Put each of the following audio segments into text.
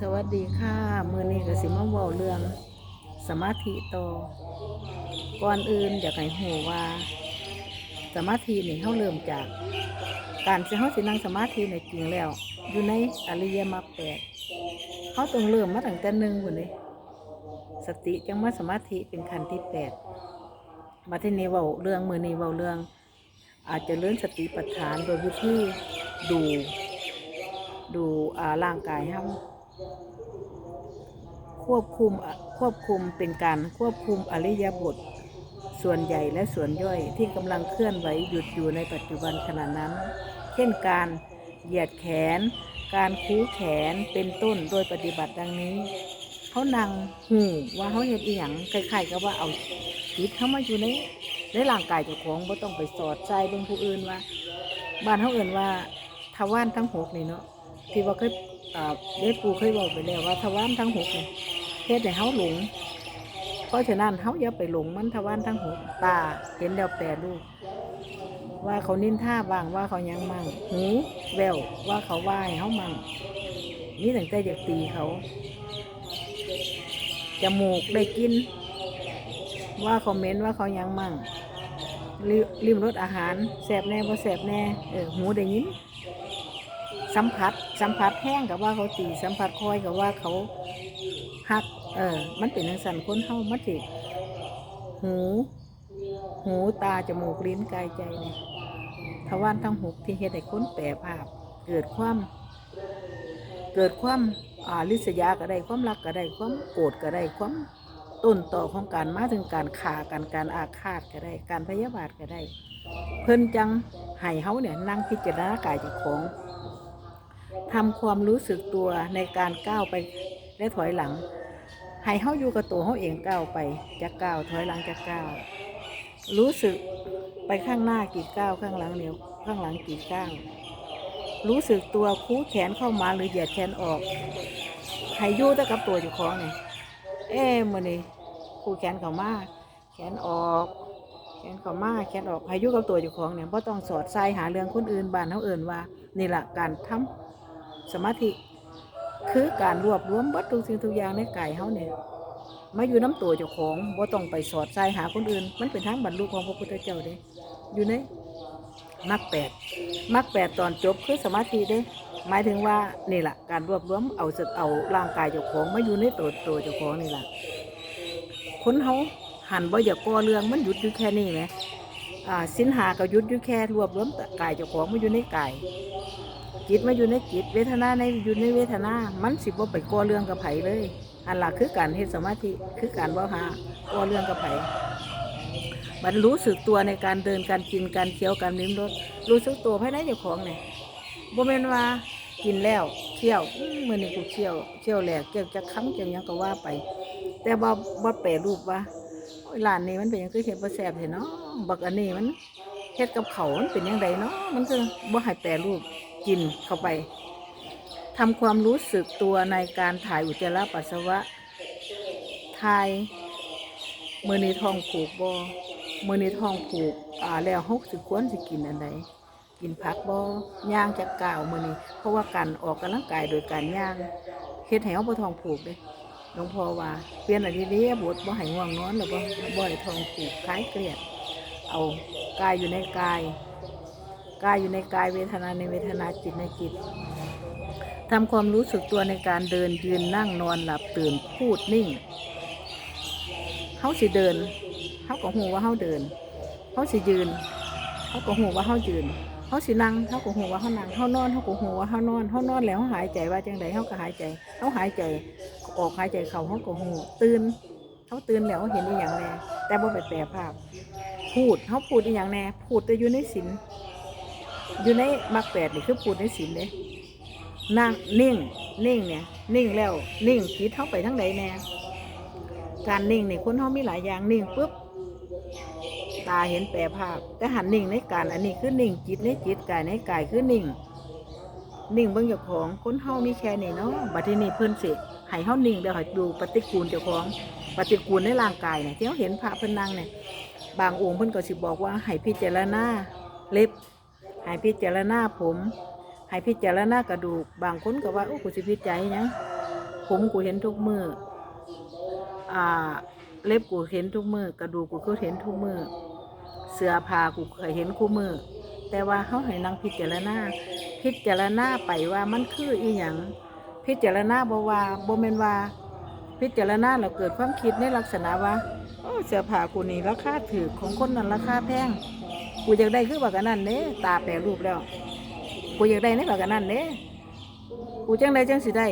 สวัสดีค่ะ มือนี้ก็สิมาเว้าเรื่อง สมาธิต่อก่อนอื่นอยากให้ฮู้ว่า สมาธินี่เฮาเริ่มจาก การสิเฮาสินั่งสมาธิในจริงแล้ว อยู่ในอริยมรรคแปดเฮาต้องเริ่มมาตั้งแต่หนึ่งพุ่นเลยสติจังมาสมาธิเป็นขั้นที่แปดมาที่นี้เว้าเรื่องมือนี้เว้าเรื่อง อาจจะเลื่อนสติปัฏฐานโดยวิธีดู ดูอ่าร่างกายครับ ควบคุมควบคุมเป็นการควบคุมอริยบท ส่วนใหญ่และส่วนย่อยที่กำลังเคลื่อนไหวหยุดอยู่ในปัจจุบันขณะนั้น เช่นการเหยียดแขน การคูแขนเป็นต้นโดยปฏิบัติดังนี้ เขานั่งหูว่าเขาเห็นอีหยังคล้ายๆกับว่าเอาจิตเข้ามาอยู่ในในร่างกายเจ้าของบ่ต้องไปสอดใจเบิ่งผู้อื่นว่าบ้านเขาเอื่นว่าทวารทั้งหกนี่เนาะ ที่ว่าเคยอ่าเด็กปูเคยบอกไปแล้วว่าทวารทั้งหกเนี่ยเฮ็ดให้เฮาหลง เพราะฉะนั้นเฮาอย่าไปหลงมันทวารทั้งหกตาเห็นแล้วแปรรูปว่าเขานินท่าบ้างว่าเขายังมั่งหูแววว่าเขาว่าให้เฮามั่งนี่ตั้งแต่อยากตีเขาจมูกได้กิน ว่าเขาเหม็นว่าเขายังมั่งริริมรสอาหารแสบแน่บ่แสบแน่เออหูได้ยิน สัมผัส สัมผัสแห้งกับว่าเขาตีสัมผัสคอยกับว่าเขาหัก เออ มันเป็นทังสันคนเฮามันสิหู หูตาจมูกลิ้นกายใจเนี่ยทวารทั้งหกที่เฮ็ดให้คนแปรภาพ เกิดความ เกิดความอ่าลิษยาก็ได้ความรักก็ได้ความโกรธก็ได้ความต้นต่อของการมาถึงการฆ่ากันการอาฆาตก็ได้ การพยาบาทก็ได้ เพิ่นจังให้เฮาเนี่ยนั่งพิจารณากายจ้าของ ทำความรู้สึกตัวในการก้าวไปและถอยหลัง ให้เฮาอยู่กับตัวเฮาเองก้าวไปจะก้าวถอยหลังจะก้าว รู้สึกไปข้างหน้ากี่ก้าวข้างหลังเดียวข้างหลังกี่ก้าวรู้สึกตัวคู้แขนเข้ามาหรือเหยียดแขนออกให้ยู่ต่กับตัวเจ้าของเนี่ยเอ้มื่อนี้คู่แขนเข้ามาแขนออกแขนเข้ามาแขนออกพายุกับตัวเจ้าของเนี่ยเพราะต้องสอดใส่หาเรื่องคนอื่นบ้านเขาเอื่นว่า นี่แหละการทำ สมาธิ คือการรวบรวมวัตถุกสิ่งทุกอย่างในกายเขาเนี่ยมาอยู่น้ำตัวเจ้าของบ่ต้องไปสอดใส่หาคนอื่น มันเป็นทางบรรลุของพระพุทธเจ้าเด้อยู่ในมรรคแปดมรรคแปดตอนจบคือสมาธิเด้หมายถึงว่านี่แหละการรวบรวมเอาสึกเอาร่างกายเจ้าของมาอยู่ในตัวตัวเจ้าของนี่แหละคนเขาหันบ่อยากก่อเรื่องมันหยุดอยู่แค่นี้ไหมอ่าสินหาก็หยุดอยู่แค่รวบรวมแต่กายเจ้าของมาอยู่ในกาย จิตมาอยู่ในจิต เวทนาในอยู่ในเวทนา มันสิบ่ไปก่อเรื่องกับไผเลย อันหลักคือการเฮ็ดสมาธิคือการว่าหาก่อเรื่องกับไผมันรู้สึกตัวในการเดินการกินการเคี้ยวการลิ้มรสรู้สึกตัวภายในเจ้าของเนี่ยบ่แม่นว่ากินแล้วเคี่ยวอื้อมื้อนี้กูเคี่ยวเคี่ยวแหลกเกี่ยวจะค้ำเกี่ยวยังก็ว่าไป แต่บ่บ่แปรรูปว่าโอ้ยร้านนี้มันเป็นยังคือเฮ็ดบ่แซ่บแท้เนาะบักอันนี้มันเฮ็ดกับเขามันเป็นจังไดเนาะมันคือบ่ให้แปรรูป กินเข้าไปทำความรู้สึกตัวในการถ่ายอุจจาระปัสสาวะถ่ายมื้อนี้ท้องผูกบ่มื้อนี้ท้องผูกอ่าแล้วเฮาสิควรสิกินอันใดกินผักบ่ย่างจากก่าวมือนี้ เพราะว่าการออกกำลังกายโดยการย่างเฮ็ดให้เฮาบ่ท้องผูกเด้หลวงพ่อว่าเปลี่ยนอะไรดีๆบทบ่ให้ง่วงนอนแล้วบ่บ่ให้ท้องผูกคล้ายเครียด เอากายอยู่ในกาย กายอยู่ในกายเวทนาในเวทนาจิตในจิตทำความรู้สึกตัวในการเดินยืนนั่งนอนหลับตื่นพูดนิ่งเฮาสิเดินเฮาก็ฮู้ว่าเฮาเดินเฮาสิยืนเฮาก็ฮู้ว่าเฮายืนเขาสินั่งเขาก็หูว่าเขานั่งเขานอนเขาก็หูว่าเขานอนเขานอนแล้วเขาหายใจว่าจังไดเขาก็หายใจเขาหายใจออกหายใจเขาเขาก็หูตื่นเขาตื่นแล้วเขาเห็นอีหยังแน่แต่บ่ไปแปลภาพ พูดเขาพูดอีหยังแน่พูดแต่อยู่ในศีล อยู่ในมรรคแปดนี่คือพูดในศีลเลยนั่งนิ่ง นิ่งเนี่ย นิ่งแล้ว นิ่งคิดเขาไปทั้งใดแน่การนิ่งเนี่ยคนเขามีหลายอย่างนิ่งปุ๊บตาเห็นแปรภาพ แต่หันนิ่งในการอันนี้คือนิ่งจิตในจิตกายในกายคือนิ่ง นิ่งเบิ่งเจ้าของคนเฮามีแค่นี้เนาะบัดทีนี้เพิ่นสิให้เฮานิ่งเดี๋ยวให้ดูปฏิกูลเจ้าของปฏิกูลในร่างกายเนี่ยที่เขาเห็นพระเพิ่นนั่งเนี่ยบางองค์เพิ่นก็สิบอกว่าให้พิจารณาเล็บ ให้พิจารณาผม ให้พิจารณากระดูก บางคนก็ว่าโอ้กูสิพิจัยหยังผมกูเห็นทุกมืออ่า เล็บกูเห็นทุกมือกระดูกกูก็เห็นทุกมือเสื้อผ้ากูเคยเห็นคู่มือแต่ว่าเขาให้นั่งพิจารณาพิจารณาไปว่ามันคืออีหยังพิจารณาบว่าบ่แม่นว่า พิจารณาเราเกิดความคิดในลักษณะว่าโอ้เสื้อผ้ากูนี่ราคาถือของคนนั้นราคาแพง กูอยากได้คือว่ากันนั่นเด้ตาแปรรูปแล้ว กูอยากได้ในว่ากันนั่นเด้กูจังได้จังสิได้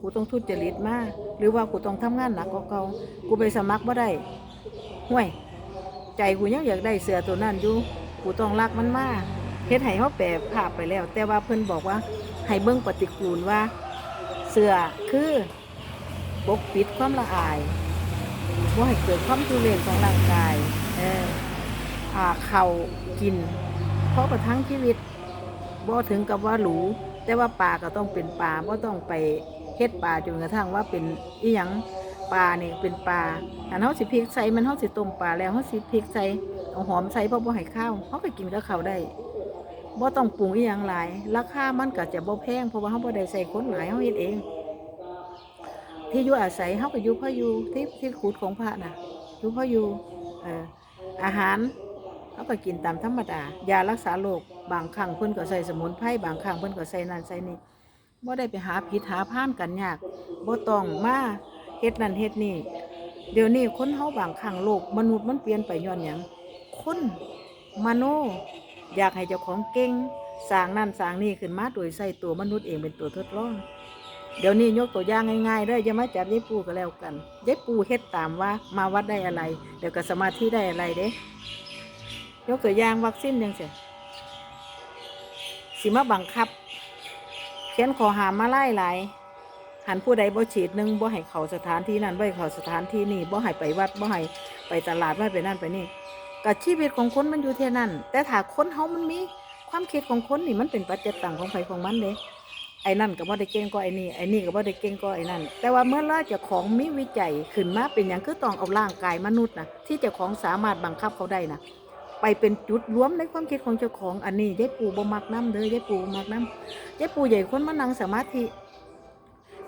กูต้องทุจริตมาหรือว่ากูต้องทำงานหนักกว่าเก่ากูไปสมัครบ่ได้ห่วย ใจกูยังอยากได้เสือตัวนั้นอยู่ กูต้องรักมันมากเฮ็ดให้เขาแปรภาพไปแล้ว แต่ว่าเพิ่นบอกว่าให้เบิ่งปฏิกูลว่า เสือคือปกปิดความละอายว่าให้เกิดความทุเรศของร่างกาย เออ อ่าเข่ากิน เพราะประทังชีวิตบ่ถึงกับว่าหรูแต่ว่าปลาก็ต้องเป็นปลาบ่ต้องไปเฮ็ดปลาจนกระทั่งว่าเป็นอีหยังปลาเนี่ยเป็นปลาอันเฮาสิพริกใส่มันเฮาสิต้มปลาแล้วเฮาสิพริกใส่เอาหอมใส่เพราะบ่ให้ข้าวเฮาก็กินกับข้าวได้บ่ต้องปรุงอีหยังหลายราคามันก็จะบ่แพงเพราะว่าเฮาบ่ได้ใส่คนหลายเฮาเฮ็ดเอง ที่อยู่อาศัยเฮาก็อยู่เพราะอยู่ที่ที่ขุดของพระน่ะอยู่เพราะอยู่เอ่ออาหาร เฮาก็กินตามธรรมดายารักษาโรคบางครั้งเพิ่นก็ใส่สมุนไพรบางครั้งเพิ่นก็ใส่นั่นใส่นี่บ่ได้ไปหาผิดหาพานกันยากบ่ต้องมาเฮ็ดนั่นเฮ็ดนี่เดี๋ยวนี้คนเฮาบางครั้งโลกมนุษย์มันเปลี่ยนไปย้อนหยังคนมโน อยากให้เจ้าของเก่งสร้างนั่นสร้างนี่ขึ้นมาโดยใส่ตัวมนุษย์เองเป็นตัวทดลองเดี๋ยวนี้ยกตัวอย่างง่ายๆเด้ออย่ามาจับยายปูก็แล้วกันยายปูเฮ็ดตามว่ามาวัดได้อะไร เดี๋ยวก็สมาธิได้อะไรเด้ ยกตัวอย่างวัคซีนยังเสียสิมาบังคับ เขียนขอหามมาไล่หลายหันผู้ใดบ่ฉีดหนึ่งบ่ให้เขาสถานที่นั้นบ่ให้เขาสถานที่นี่บ่ให้ไปวัดบ่ให้ไปตลาดบ่ให้ไปนั่นไปนี่กับชีวิตของคนมันอยู่เท่านั้น แต่ถ้าคนเฮามันมีความคิดของคนนี่มันเป็นปัจจัยต่างของไผของมันเด้ไอ้นั่นก็บ่ได้เก่งก็ไอ้นี่ไอ้นี่ก็บ่ได้เก่งก็ไอ้นั่น แต่ว่าเมื่อเราจะของมีวิจัยขึ้นมาเป็นอย่างคือต้องเอาร่างกายมนุษย์นะที่จ้าของสามารถบังคับเขาได้นะ ไปเป็นจุดรวมในความคิดของเจ้าของอันนี้ยายปู่บ่มักน้ำเด้อยายปู่บ่มักน้ำยายปู่ใหญ่คนมานั่งสมาธิ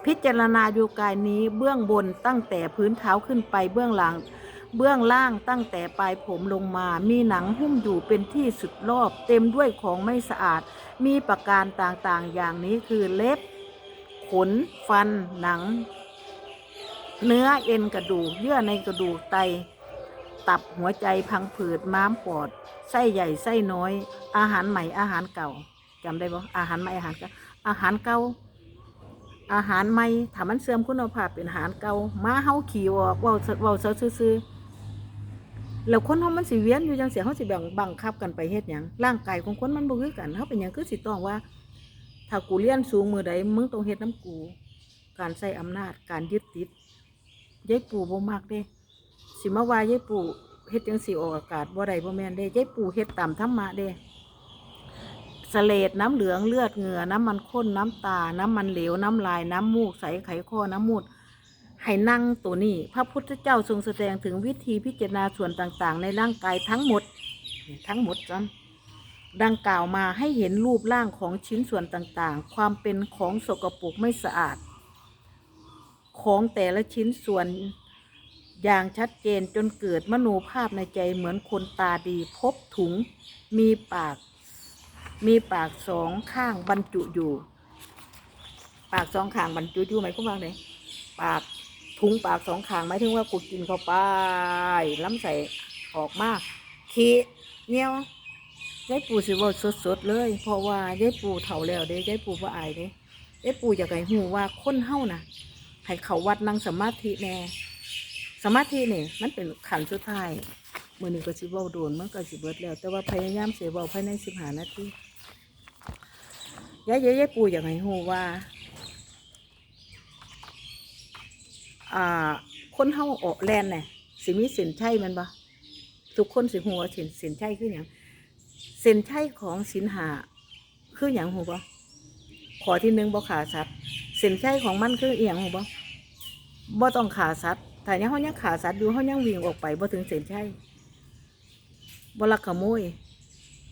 พิจารณาอยู่กายนี้เบื้องบนตั้งแต่พื้นเท้าขึ้นไปเบื้องหลัง เบื้องล่างตั้งแต่ปลายผมลงมา มีหนังหุ้มอยู่เป็นที่สุดรอบ เต็มด้วยของไม่สะอาด มีประการต่างๆ อย่างนี้คือเล็บ ขน ฟัน หนัง เนื้อเอ็นกระดูก เยื่อในกระดูกไต ตับหัวใจพังผืดม้ามปอดไส้ใหญ่ไส้น้อย อาหารใหม่อาหารเก่าจำได้บ่อาหารใหม่อาหารเก่าอาหารเก่าอาหารใหม่ถ้ามันเสื่อมคุณภาพเป็นอาหารเก่ามาเฮาขี่ออกเว้าเว้าซาซื่อๆแล้วคนเฮามันสิเวียนอยู่จังเสียเฮาสิแบ่งบังคับกันไปเฮ็ดหยังร่างกายของคนมันบ่คือกันเฮาเป็นหยังคือสิต้องว่า ถ้ากูเรียนสูงมือใดมึงต้องเฮ็ดน้ำกู การใช้อำนาจการยึดติดยายปู่บ่มักเด้ สิมาว่ายายปู่เฮ็ดจังสีออกอากาศบ่ได้บ่แม่นเด้ยายปู่เฮ็ดตามธรรมะเด้สเลดน้ำเหลืองเลือดเหงื่อน้ำมันข้นน้ำตา น้ำมันเหลวน้ำลายน้ำมูกใสไขข้อน้ำมูดให้นั่งตัวนี้ พระพุทธเจ้าทรงแสดงถึงวิธีพิจารณาส่วนต่างๆ ในร่างกายทั้งหมด ทั้งหมดจันดังกล่าวมาให้เห็นรูปร่างของชิ้นส่วนต่างๆ ความเป็นของสกปรกไม่สะอาด ของแต่ละชิ้นส่วน อย่างชัดเจนจนเกิดมโนภาพในใจเหมือนคนตาดีพบถุง มีปาก มีปากสองข้างบรรจุอยู่ ปากสองข้างบรรจุอยู่ไหมคุณว่าไงปากถุงปากสองข้างหมายถึงว่ากูกินเข้าไปล้ำใส่ออกมากขี้เงี้ยวยายปู่สิเว่าสดๆเลย เพราะว่ายายปู่เฒ่าแล้วเด้ยายปูว่าอายเด้ยายปู่อยากให้หูว่าคนเฮาน่ะให้เขาวัดนั่งสมาธิแน่ สมาธินี่มันเป็นขันสุดท้ายมือหนึ่งก็สิเว้าโดนมันก็สิเบิดแล้ว แต่ว่าพยายามเสียเว้าภายในสิบหานาทียายยายปู่อย่ากให้ฮู้ว่า อ่า คนเฮาออกแลนเนี่ยสิมีส้นชัยแมันบ่ทุกคนสิฮู้ว่าเส้นส้นชัยคือหยังส้นชัยของสินหาคือหยังฮู้บ่ขอที่หนึ่งบ่ขาสัตว์ส้นชัยของมันคืออียงฮู้บ่บ่ต้องขาสัตว์ ถ้ายังเขายังขาสัตว์อยู่เขายังวิ่งออกไปบ่ถึงเส้นชัยบ่ลักขโมย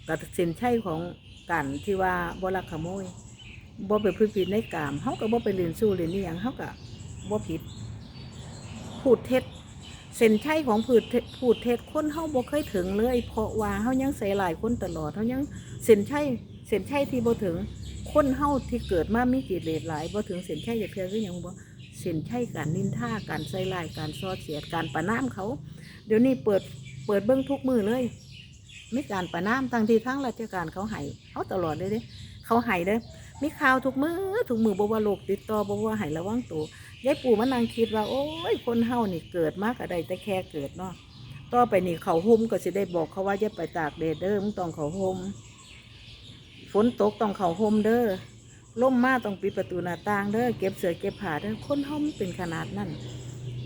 กับเส้นชัยของกันที่ว่าบ่ลักขโมยบ่ไปพืชผิดในกามเขาก็บ่ไปเรียนสู้เรียนนี่หยังเขาก็บ่ผิด พูดเท็จเส้นชัยของพูดพูดเท็จคนเฮาบ่เคยถึงเลย เพราะว่าเฮายังใส่หลายคนตลอดเฮายังเส้นชัยเส้นชัยที่บ่ถึงคนเฮาที่เกิดมามีกิเลสหลายบ่ถึงเส้นชัยจะเพียงคือหยังบ่ เส้นใชัยการนินท่าการใส่ร้ายการซอเสียดการประนามเขา เดี๋ยวนี้เปิดเปิดเบิ่งทุกมือเลยมีการประนามทางที่ทางราชการเขาให้เขาตลอดเลยเด้เขาให้เด้มีข่าวทุกมือทุกมือบว่าโรคติดต่อบว่าให้ระวังตัวยายปู่มันางคิดว่า โอ้ยคนเฮานี่เกิดมากก็ได้แต่แค่เกิดเนาะต่อไปนี่เขาห่มก็สิได้บอกเขาว่าอย่าไปตากแดดเด้อมึงต้องเขาห่มฝนตกต้องเขาห่มเด้อ ล่มมาต้องปิดประตูหน้าต่างเด้อเก็บเสื้อเก็บผ้าเด้อคนเฮามันเป็นขนาดนั้น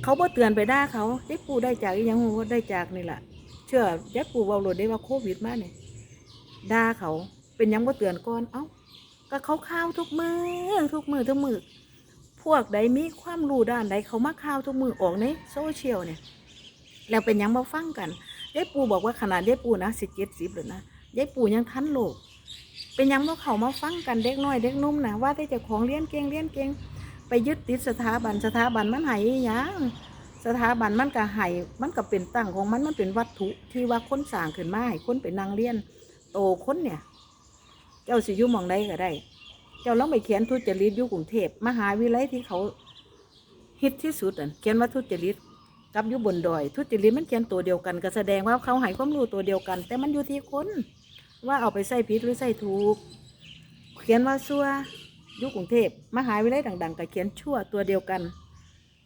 เขาบ่เตือนไปด่าเขายายปู่ได้จากยังว่าได้จากนี่แหละเชื่อยายปู่เว้าโลดได้ว่าโควิดมาเนี่ยด่าเขาเป็นยังบ่เตือนก่อนเอ้าก็เขาข้าวทุกมือทุกมือทุกมือพวกใดมีความรู้ด้านใดเขามาข่าวทุกมือออกในโซเชียลเนี่ยแล้วเป็นยังมาฟังกันยายปูบอกว่าขนาดยายปูนะสิเจ็ดสิบเลยนะยายปูยังทันโลก เป็นยังว่าเขามาฟังกันเด็กน้อยเด็กนุ่มนะว่าได้จ้าของเลี้ยนเก่งเลี้ยนเก่งไปยึดติดสถาบันสถาบันมันหายยังสถาบันมันก็หายมันก็เป็นตั้งของมันมันเป็นวัตถุที่ว่าค้นสร้างขึ้นมาให้คนเป็นนางเลี้ยน โตค้นเนี่ย เจ้าสิยุมองได้ก็ได้ เจ้าลองไปเขียนทุจริตยู่กรุงเทพมหาวิทยาลัยที่เขาฮิตที่สุดอะเขียนว่าทุจริตกับยู่บนดอย ทุจริตมันเขียนตัวเดียวกันก็แสดงว่าเขาให้ความรู้ตัวเดียวกัน แต่มันอยู่ที่คน ว่าเอาไปใส่ผิดหรือใส่ถูก เขียนว่าชั่วยู่กรุงเทพมหาวิทยาลัยดังๆก็เขียนชั่วตัวเดียวกัน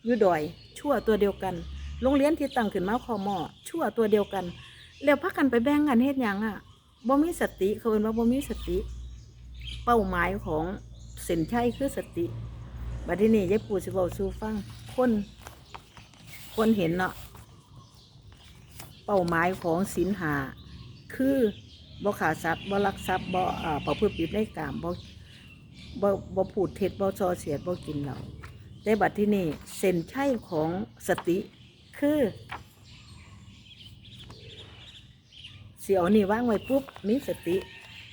ยูดอย ชั่วตัวเดียวกัน โรงเรียนที่ตั้งขึ้นมาคอมอชั่วตัวเดียวกัน แล้วพักกันไปแบ่งกันเฮ็ดยังอะบ่มีสติเขาเอิ้นว่าบ่มีสติ เป้าหมายของเส้นชัยคือสติบัดทีนี้ยายปู่สิบอกสู่ฟังคนคนเห็นเนาะเป้าหมายของศีลหาคือ บ่ขาดทรัพย์บ่ลักทรัพย์บ่อ่าประพฤติผิดในกามบ่บ่บ่พูดเท็จบ่ซอเสียดบ่กินเหล้าแต่บัดที่นี่เส้นชัยของสติคือเสียวนี่ว่างไว้ปุ๊บมีสติ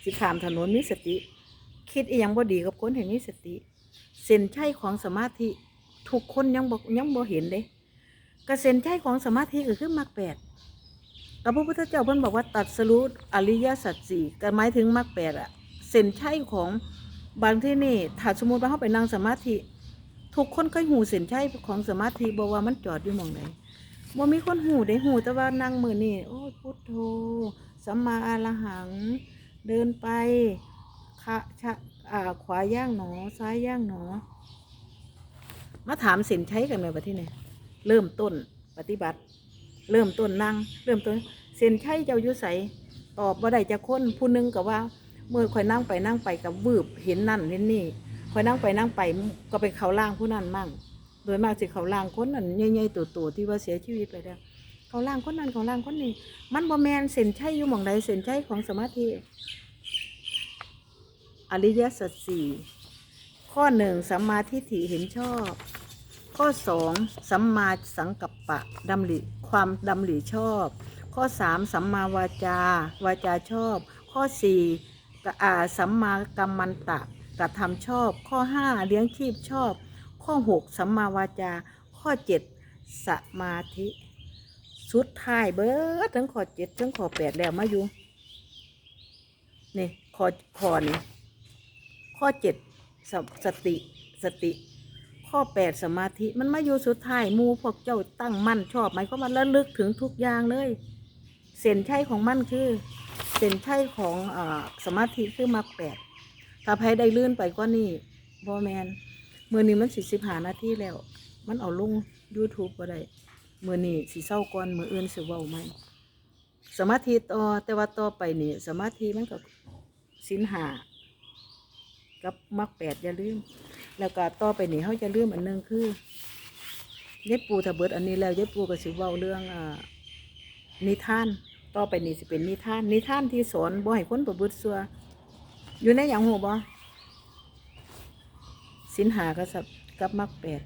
สิขามถนนมีสติ คิดอีหยังบ่ดีกับคนเห็นมีสติ เส้นชัยของสมาธิทุกคนยังบอกยังบ่เห็นเด้กระเส้นชัยของสมาธิก็คือมรรคแปด กับพระพุทธเจ้าเพิ่นบอกว่าตัดสรุปอริยสัจสี่ก็หมายถึงมรรคแปดอะเส้นชัยของบางที่นี่ถ้าสมมติว่าเขาไปนั่งสมาธิ ทุกคนเคยหูเส้นชัยของสมาธิบอกว่ามันจอดอยู่มองไหนบ่มีคนหูได้หูแต่ว่านั่งมือนี่โอ้พุทโธสัมมาอรหัง เดินไปคะชะอ่าขวาย่างหนอ ซ้ายย่างหนอ มาถามสินใช้กันไหมประที่นี่เริ่มต้นปฏิบัติ เริ่มต้นนั่งเริ่มต้นเส้นใช้เจ้ายุใสตอบว่าได้จะค้นผู้หนึงกับว่า เมื่อคอยนั่งไปนั่งไปกับวืบเห็นนั่นเห็นนี่คอยนั่งไปนั่งไปก็ไปเขาล่างผู้นั้นมั่ง โดยมากสิเขาล่างคนนั้นใหญ่ๆตัวๆที่ว่าเสียชีวิตไปแล้วเขาล่างคนนั้นเขาล่างคนนี้ มันบ่แมนเส้นใช้อยู่หม่องใดเส้นใช้ของสมาธิอริยสัจสี่ข้อหนึ่งสัมมาทิฏฐิเห็นชอบ ข้อสองสัมมาสังกัปปะดำริ ความดำริชอบ ข้อสามสัมมาวาจา วาจาชอบ ข้อสี่สัมมากัมมันตะกระทำชอบ ข้อห้าเลี้ยงชีพชอบ ข้อหกสัมมาวาจา ข้อเจ็ดสมาธิ สุดท้ายเบิดทั้งข้อเจ็ดทั้งข้อแปดแล้วมาอยู่นี่ข้อข้อนี้ข้อเจ็ดสสติสติ ข้อแปดสมาธิมันมาอยู่สุดท้ายมูพวกเจ้าตั้งมั่นชอบไหมก็มาระลึกถึงทุกอย่างเลย เส้นชัยของมันคือ เส้นชัยของอสมาธิคือมรรคแปดถ้าใครได้ลื่นไปก็นี่บอแมนมือนี้มันสี่สิบหานาทีแล้ว มันเอาลง YouTube ก็ได้มือนี้สีเศร้าก่อนมืออื่นสิเว้าไหมสมาธิต่อแต่ว่าต่อไปนี่สมาธิมันก็สินหากับมักแปดอย่าลืม แล้วก็ต่อไปนี่เขาจะลืมอันหนึงคือยายปูถ้าเบิดอันนี้แล้วยายปูก็สิเว้าเรื่องอ่านิทาน ต่อไปนี่สิเป็นนิทาน นิทานที่สอนบ่ให้คนประพฤติซัวอยู่ในอย่างหัวบ่สินหากับกับมักแปด